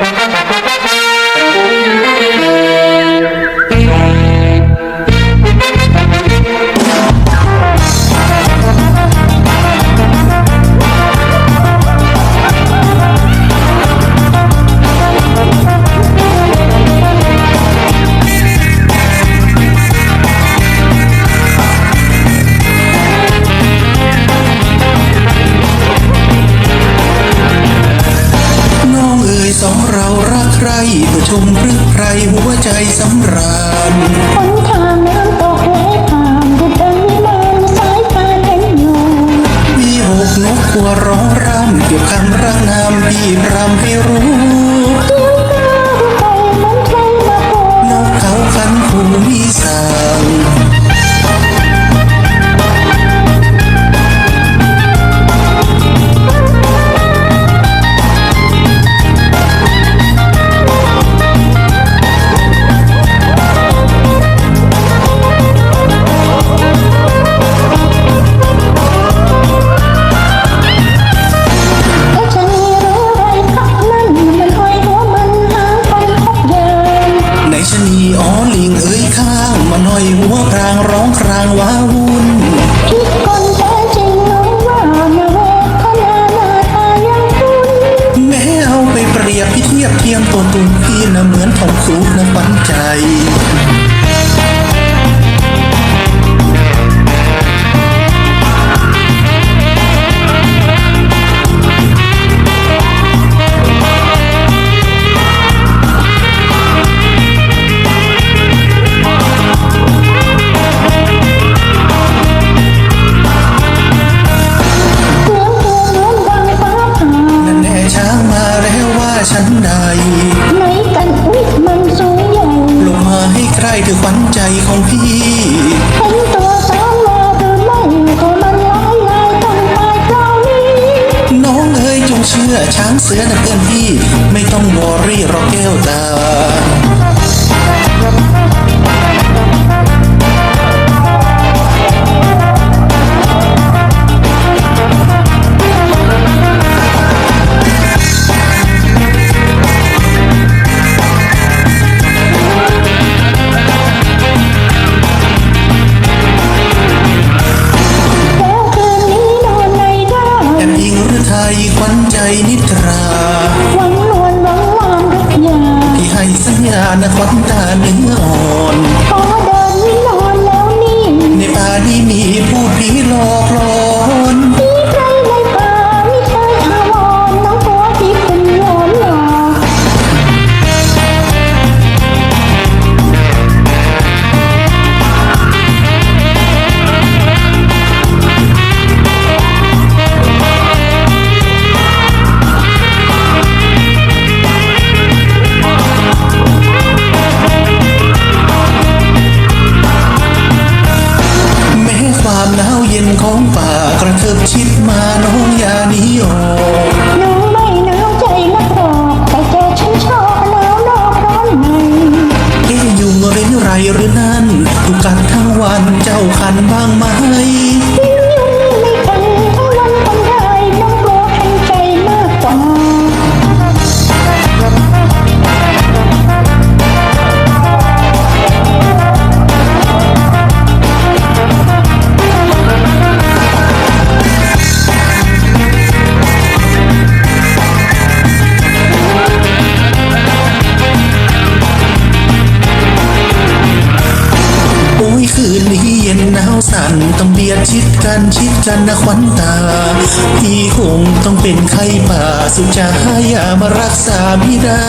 น้อ ใจสำราญหนทางน้ำตกไหลผ่านดุดดังวิมานสายฟ้าเห็นอยู่มีหกนกขัวร้องรำเกี่ยวคำรักนามพี่รำให้รู้เสียงก้าวไปเหมันใครมาโบกนกเขาขันผูมีสา ว่าฉันใด ครถือขวัญใจของพี่เห็นตัวสาวแววหรือไม่ก็มันหลายลายต้องไปคราวนี้น้องเอ๋ยจงเชื่อช้างเสือนะเพื่อนพี่ ไม่ต้องวอรี่หรอกแก้วตา ของป่ากระเทิบชิดมาน้องอย่าหนีออ นนี้เย็นหนาวสั่นต้องเบียดชิดกันชิดกันนะขวัญตา พี่คงต้องเป็นไข้ป่าสุดจะให้ยามารักษาไม่ได้